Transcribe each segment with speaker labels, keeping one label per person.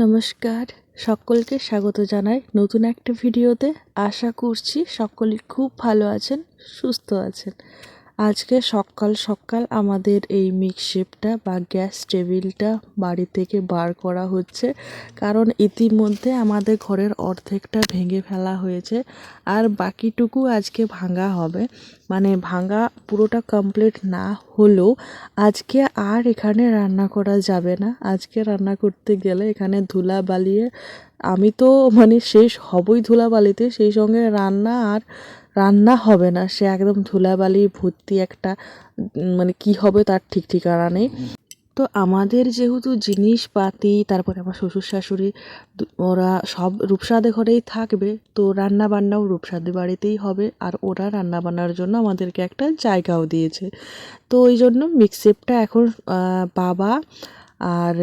Speaker 1: নমস্কার। সকলকে স্বাগত জানাই নতুন একটা ভিডিওতে। আশা করছি সকলে খুব ভালো আছেন, সুস্থ আছেন। আজকে সকাল সকাল আমাদের এই মিক্সশেপটা বা গ্যাস টেবিলটা বাড়ি থেকে বার করা হচ্ছে। কারণ ইতিমধ্যে আমাদের ঘরের অর্ধেকটা ভেঙে ফেলা হয়েছে আর বাকিটুকু আজকে ভাঙা হবে। মানে ভাঙা পুরোটা কমপ্লিট না হলেও আজকে আর এখানে রান্না করা যাবে না। আজকে রান্না করতে গেলে এখানে ধুলা বালিয়ে আমি তো মানে শেষ হবই ধুলাবালিতে সেই সঙ্গে রান্না আর রান্না হবে না। সে একদম ধুলাবালি ভর্তি একটা মানে কি হবে তার ঠিক ঠিকানা নেই। তো আমাদের যেহেতু জিনিসপাতি, তারপরে আমার শ্বশুর শাশুড়ি ওরা সব রূপসাদে ঘরেই থাকবে। তো রান্না বান্নাও রূপসাদে বাড়িতেই হবে। আর ওরা রান্না বান্নার জন্য আমাদেরকে একটা জায়গাও দিয়েছে। তো ওই জন্য মিক্সেপটা এখন বাবা আর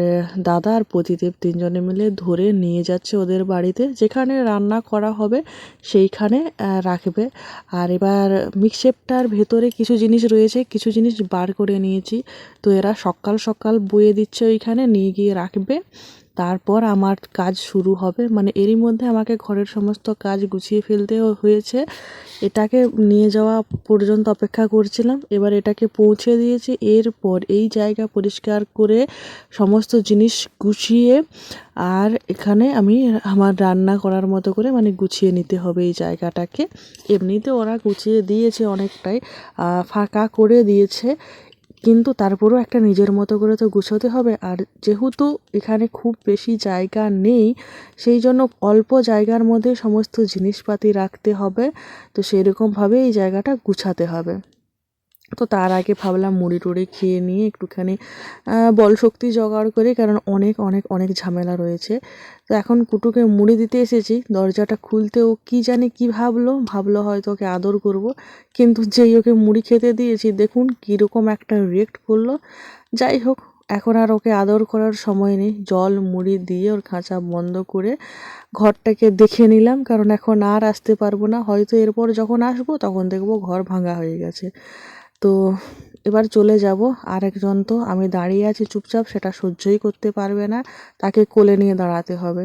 Speaker 1: দাদা আর প্রতিদেব তিনজনে মিলে ধরে নিয়ে যাচ্ছে ওদের বাড়িতে। যেখানে রান্না করা হবে, সেইখানে রাখবে। আর এবার মিক্সেপটার ভেতরে কিছু জিনিস রয়েছে, কিছু জিনিস বার করে নিয়েছি। তো এরা সকাল সকাল বয়ে দিচ্ছে ওইখানে, নিয়ে গিয়ে রাখবে। তারপর আমার কাজ শুরু হবে। মানে এরই মধ্যে আমাকে ঘরের সমস্ত কাজ গুছিয়ে ফেলতেও হয়েছে। এটাকে নিয়ে যাওয়া পর্যন্ত অপেক্ষা করছিলাম। এবার এটাকে পৌঁছে দিয়েছি। এরপর এই জায়গা পরিষ্কার করে সমস্ত জিনিস গুছিয়ে আর এখানে আমি আমার রান্না করার মতো করে মানে গুছিয়ে নিতে হবে এই জায়গাটাকে। এমনিতে ওরা গুছিয়ে দিয়েছে অনেকটাই ফাঁকা করে দিয়েছে। কিন্তু তারপরেও একটা নিজের মতো করে তো গুছোতে হবে। আর যেহেতু এখানে খুব বেশি জায়গা নেই, সেই জন্য অল্প জায়গার মধ্যে সমস্ত জিনিসপাতি রাখতে হবে। তো সেরকমভাবে এই জায়গাটা গুছাতে হবে। তো তার আগে ভাবলাম মুড়ি টুড়ি খেয়ে নিয়ে একটুখানি বল শক্তি জোগাড় করি, কারণ অনেক অনেক অনেক ঝামেলা রয়েছে। তো এখন কুটুকে মুড়ি দিতে এসেছি, দরজাটা খুলতে ও কী জানে কী ভাবলো ভাবলো হয়তো ওকে আদর করব, কিন্তু যেই ওকে মুড়ি খেতে দিয়েছি, দেখুন কীরকম একটা রিয়েক্ট করল। যাই হোক, এখন আর ওকে আদর করার সময় নেই, জল মুড়ি দিয়ে ওর খাঁচা বন্ধ করে ঘরটাকে দেখে নিলাম, কারণ এখন আর আসতে পারব না, হয়তো এরপর যখন আসব তখন দেখব ঘর ভাঙা হয়ে গেছে। তো এবার চলে যাব। আরেকজন তো আমি দাঁড়িয়ে আছি চুপচাপ, সেটা সহ্যই করতে পারবে না। তাকে কোলে নিয়ে দাঁড়াতে হবে।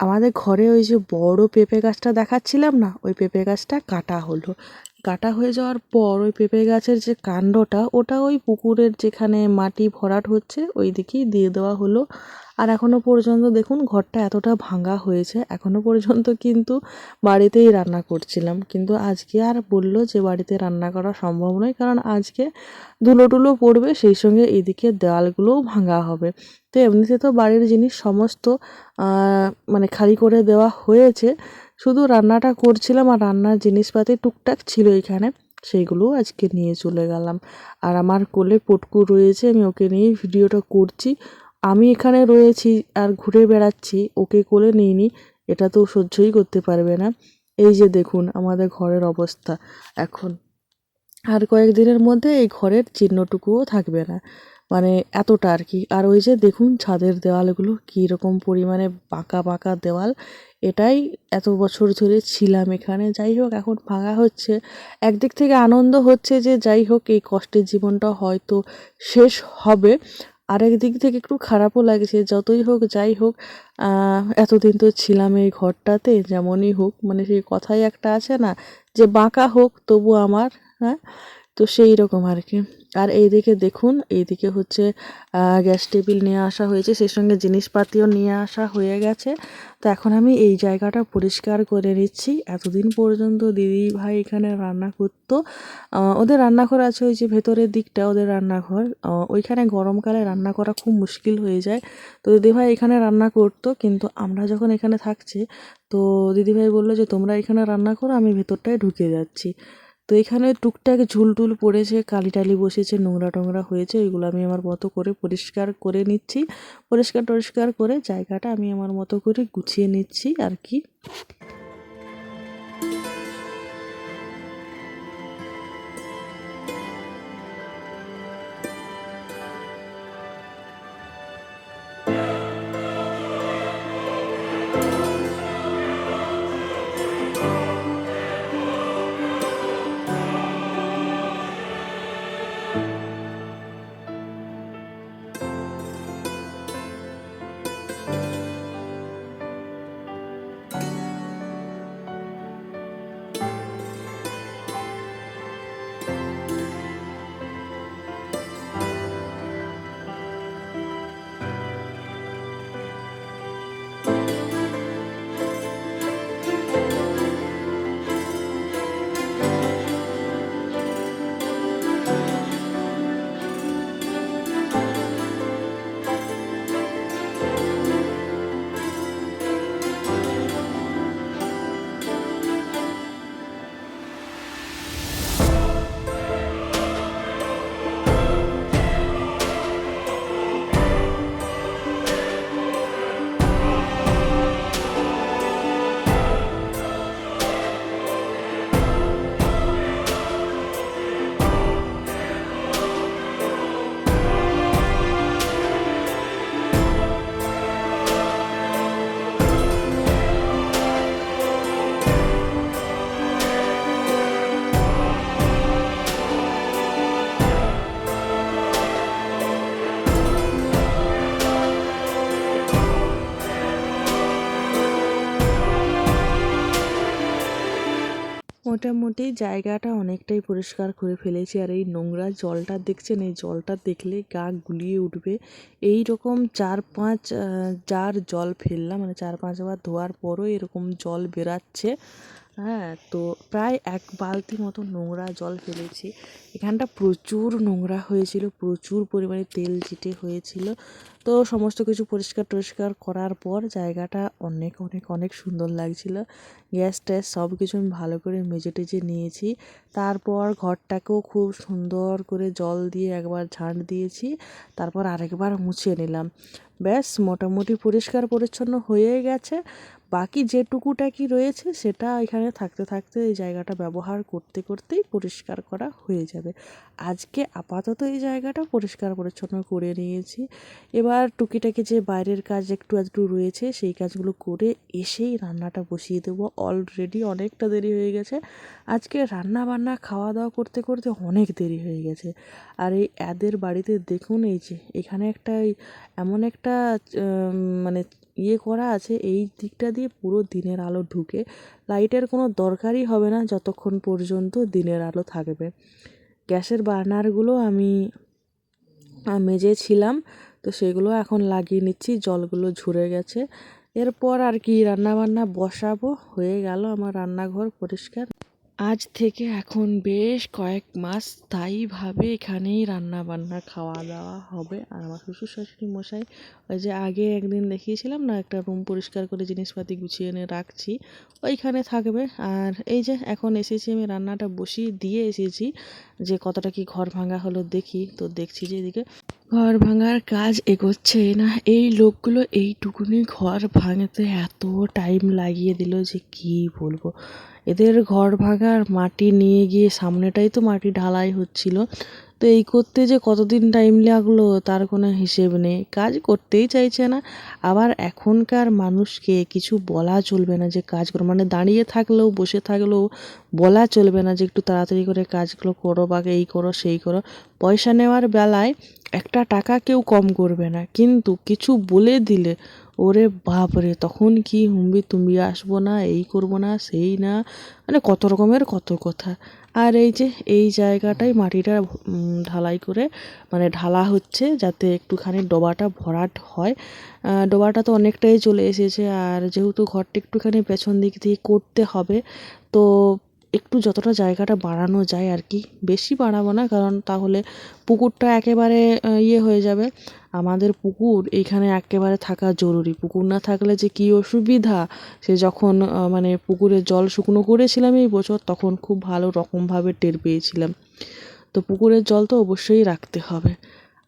Speaker 1: আমাদের ঘরে ওই যে বড় পেঁপে গাছটা দেখাচ্ছিলাম না? ওই পেঁপে গাছটা কাটা হলো। কাটা হয়ে যাওয়ার পর ওই পেঁপে গাছের যে কাণ্ডটা, ওটা ওই পুকুরের যেখানে মাটি ভরাট হচ্ছে ওই দিকেই দিয়ে দেওয়া হলো। আর এখনও পর্যন্ত দেখুন ঘরটা এতটা ভাঙা হয়েছে, এখনও পর্যন্ত কিন্তু বাড়িতেই রান্না করছিলাম। কিন্তু আজকে আর বলল যে বাড়িতে রান্না করা সম্ভব নয়, কারণ আজকে ধুলো টুলো পড়বে, সেই সঙ্গে এদিকে দেওয়ালগুলোও ভাঙা হবে। তো এমনিতে তো বাড়ির জিনিস সমস্ত মানে খালি করে দেওয়া হয়েছে। শুধু রান্নাটা করছিলাম আর রান্নার জিনিসপাতি টুকটাক ছিল এখানে সেইগুলোও আজকে নিয়ে চলে গেলাম। আর আমার কোলে পটকু রয়েছে, আমি ওকে নিয়ে ভিডিওটা করছি। আমি এখানে রয়েছি আর ঘুরে বেড়াচ্ছি, ওকে কোলে নিইনি এটা তো সহ্যই করতে পারবে না। এই যে দেখুন আমাদের ঘরের অবস্থা এখন। আর কয়েকদিনের মধ্যে এই ঘরের চিহ্নটুকুও থাকবে না। মানে এতটা আর কি। আর ওই যে দেখুন ছাদের দেওয়ালগুলো কীরকম পরিমাণে বাঁকা বাঁকা দেওয়াল। এটাই এত বছর ধরে ছিলাম এখানে। যাই হোক, এখন ভাঙা হচ্ছে। একদিক থেকে আনন্দ হচ্ছে যে যাই হোক, এই কষ্টের জীবনটা হয়তো শেষ হবে। আরেক দিক থেকে একটু খারাপও লাগছে। যতই হোক, যাই হোক এতদিন তো ছিলাম এই ঘরটাতে, যেমনই হোক। মানে সেই কথাই একটা আছে না, যে বাঁকা হোক, তবু আমার হ্যাঁ? তো সেই রকম আর কি। আর এইদিকে দেখুন, এইদিকে হচ্ছে গ্যাস টেবিল নিয়ে আসা হয়েছে, সেই সঙ্গে জিনিসপাতিও নিয়ে আসা হয়ে গেছে। তো এখন আমি এই জায়গাটা পরিষ্কার করে নিচ্ছি। এতদিন পর্যন্ত দিদি ভাই এখানে রান্না করতো। ওদের রান্নাঘর আছে ওই যে ভেতরের দিকটা, ওদের রান্নাঘর। ওইখানে গরমকালে রান্না করা খুব মুশকিল হয়ে যায়। তো দিদিভাই এখানে রান্না করতো, কিন্তু আমরা যখন এখানে থাকছি, তো দিদিভাই বলল যে, তোমরা এখানে রান্না করো, আমি ভেতরটায় ঢুকে যাচ্ছি। তো এখানে টুকটাক ঝুল টুল পড়েছে কালি টালি বসেছে নোংরা টোংরা হয়েছে ওইগুলো আমি আমার মতো করে পরিষ্কার করে নিচ্ছি। পরিষ্কার টরিষ্কার করে জায়গাটা আমি আমার মতো করে গুছিয়ে নিচ্ছি আর কি। মোটামুটি জায়গাটা অনেকটাই পরিষ্কার করে ফেলেছি। আর এই নোংরা জলটা দেখছেন, এই জলটা দেখলে গা গুলিয়ে উঠবে। এই রকম চার পাঁচ যার জল ফেললাম মানে চার পাঁচবার ধোয়ার পরও এরকম জল বেরাচ্ছে। হ্যাঁ তো প্রায় এক বালতি মতো নোংরা জল ফেলেছি। এখানটা প্রচুর নোংরা হয়েছিল, প্রচুর পরিমাণে তেল চিটে হয়েছিল। তো সমস্ত কিছু পরিষ্কার টরিষ্কার করার পর জায়গাটা অনেক অনেক অনেক সুন্দর লাগছিল। গ্যাস ট্যাস সব কিছু আমি ভালো করে মেজে টেজে নিয়েছি। তারপর ঘরটাকেও খুব সুন্দর করে জল দিয়ে একবার ঝাঁট দিয়েছি, তারপর আরেকবার মুছে নিলাম। ব্যাস, মোটামুটি পরিষ্কার পরিচ্ছন্ন হয়ে গেছে। বাকি যেটুকুটা কি রয়েছে সেটা এখানে থাকতে থাকতে এই জায়গাটা ব্যবহার করতে করতেই পরিষ্কার করা হয়ে যাবে। আজকে আপাতত এই জায়গাটা পরিষ্কার পরিচ্ছন্ন করে নিয়েছি। এবার টুকিটাকি যে বাইরের কাজ একটু আধটু রয়েছে সেই কাজগুলো করে এসেই রান্নাটা বসিয়ে দেবো। অলরেডি অনেকটা দেরি হয়ে গেছে। আজকে রান্না বান্না খাওয়া দাওয়া করতে করতে অনেক দেরি হয়ে গেছে। আর এই এদের বাড়িতে দেখুন এই যে এখানে একটা এমন একটা মানে ইয়ে করা আছে, এই দিকটা দিয়ে পুরো দিনের আলো ঢুকে। লাইটের কোনো দরকারই হবে না যতক্ষণ পর্যন্ত দিনের আলো থাকবে। গ্যাসের বার্নারগুলো আমি মেজেছিলাম তো সেগুলো এখন লাগিয়ে নিচ্ছি, জলগুলো ঝরে গেছে। এরপর আর কি রান্না বান্না বসাবো, হয়ে গেল আমার রান্নাঘর পরিষ্কার। আজ থেকে এখন বেশ কয়েক মাস স্থায়ীভাবে এখানেই রান্না বান্না খাওয়া দাওয়া হবে। আর আমার শ্বশুর শাশুড়ি মশাই, ওই যে আগে একদিন দেখিয়েছিলাম না, একটা রুম পরিষ্কার করে জিনিসপাতি গুছিয়ে এনে রাখছি, ওইখানে থাকবে। আর এই যে এখন এসেছি আমি, রান্নাটা বসিয়ে দিয়ে এসেছি, যে কতটা কি ঘর ভাঙা হলো দেখি। তো দেখছি যে এদিকে ঘর ভাঙার কাজ এগোচ্ছে না। এই লোকগুলো এইটুকুনি ঘর ভাঙতে এত টাইম লাগিয়ে দিল যে কি বলব? এদের ঘর ভাঙার মাটি নিয়ে গিয়ে সামনেটাই তো মাটি ঢালাই হচ্ছিল। তো এই করতে যে কতদিন টাইম লাগল, তার কোনো হিসেব নেই। কাজ করতেই চাইছে না। আবার এখনকার মানুষকে কিছু বলা চলবে না যে কাজ করো। মানে দাঁড়িয়ে থাকলেও, বসে থাকলেও বলা চলবে না যে একটু তাড়াতাড়ি করে কাজগুলো করো বা এই করো, সেই করো। পয়সা নেওয়ার বেলায় একটা টাকা কেউ কম করবে না। কিন্তু কিছু বলে দিলে, ওরে বাপরে, তখন কি হুম্বি তুমি আসব না, এই করব না, সেই না? মানে কত রকমের কত কথা। আর এই যে, এই জায়গাটাই মাটিটা ঢালাই করে মানে ঢালা হচ্ছে যাতে একটুখানি ডোবাটা ভরাট হয়। ডোবাটা তো অনেকটাই চলে এসেছে আর যেহেতু ঘরটা একটুখানি পেছন দিক দিয়ে করতে হবে, তো একটু যতটা জায়গাটা বাড়ানো যায় আর কি, বেশি বাড়াবো না কারণ তাহলে পুকুরটা একেবারে ইয়ে হয়ে যাবে। আমাদের পুকুর এইখানে একেবারে থাকা জরুরি। পুকুর না থাকলে যে কী অসুবিধা? সে যখন মানে পুকুরে জল শুকনো করেছিলাম এই বছর, তখন খুব ভালো রকমভাবে টের পেয়েছিলাম। তো পুকুরের জল তো অবশ্যই রাখতে হবে।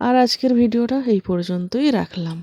Speaker 1: আর আজকের ভিডিওটা এই পর্যন্তই রাখলাম।